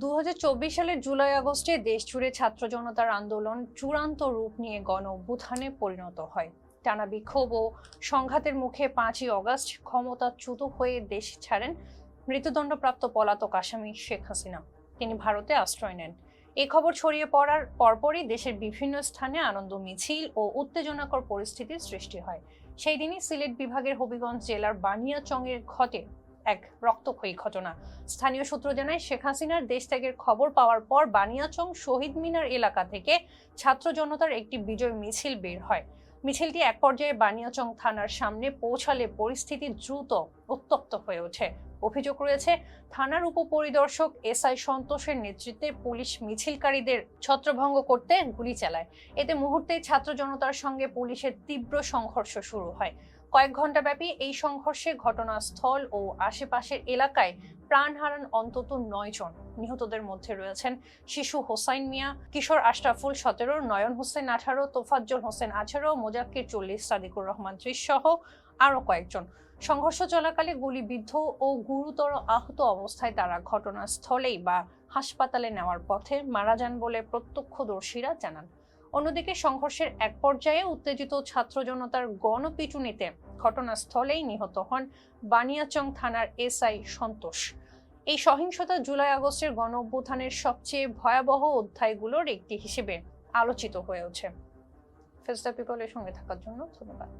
দু হাজার চব্বিশ সালের জুলাই আগস্টে দেশ জুড়ে ছাত্র জনতার আন্দোলন চূড়ান্ত রূপ নিয়ে গণ অভ্যুত্থানে পরিণত হয়। টানা বিক্ষোভ ও সংঘাতের মুখে পাঁচই অগস্ট ক্ষমতাচ্যুত হয়ে দেশ ছাড়েন মৃত্যুদণ্ডপ্রাপ্ত পলাতক আসামি শেখ হাসিনা। তিনি ভারতে আশ্রয় নেন। এই খবর ছড়িয়ে পড়ার পরপরই দেশের বিভিন্ন স্থানে আনন্দ, মিছিল ও উত্তেজনাকর পরিস্থিতির সৃষ্টি হয়। সেই দিনই সিলেট বিভাগের হবিগঞ্জ জেলার বানিয়াচংয়ের ঘটে এক রক্তক্ষয়ী ঘটনা। স্থানীয় সূত্র জানায়, শেখ হাসিনার দেশ ত্যাগের খবর পাওয়ার পর বানিয়াচং শহীদ মিনার এলাকা থেকে ছাত্র জনতার একটি বিজয় মিছিল বের হয়। মিছিলটি এক পর্যায়ে বানিয়াচং থানার সামনে পৌঁছালে পরিস্থিতি দ্রুত উত্তপ্ত হয়ে ওঠে। অভিযোগ রয়েছে, থানার উপপরিদর্শক এস আই সন্তোষের নেতৃত্বে পুলিশ মিছিলকারীদের ছত্রভঙ্গ করতে গুলি চালায়। এতে মুহূর্তেই ছাত্র জনতার সঙ্গে পুলিশের তীব্র সংঘর্ষ শুরু হয়। কয়েক ঘণ্টা ব্যাপী এই সংঘর্ষে ঘটনাস্থল ও আশেপাশের এলাকায় প্রাণ হারান অন্তত নয় জন। নিহতদের মধ্যে রয়েছেন শিশু হোসাইন মিয়া, কিশোর আশরাফুল সতেরো, নয়ন হোসেন আঠারো, তোফাজ্জল হোসেন আঠারো, মোজাক্কির চল্লিশ, সাদিকুর রহমান ত্রিশ সহ আরও কয়েকজন। সংঘর্ষ চলাকালে গুলিবিদ্ধ ও গুরুতর আহত অবস্থায় তারা ঘটনাস্থলেই বা হাসপাতালে নেওয়ার পথে মারা যান বলে প্রত্যক্ষদর্শীরা জানান। অন্যদিকে সংঘর্ষের এক পর্যায়ে উত্তেজিত ছাত্র জনতার গণপিটুনিতে ঘটনাস্থলেই নিহত হন বানিয়াচং থানার এসআই সন্তোষ। এই সহিংসতা জুলাই আগস্টের গণ অভ্যুত্থানের সবচেয়ে ভয়াবহ অধ্যায়গুলোর একটি হিসেবে আলোচিত হয়ে ওঠে। ফেসদা পিপলের সঙ্গে থাকার জন্য ধন্যবাদ।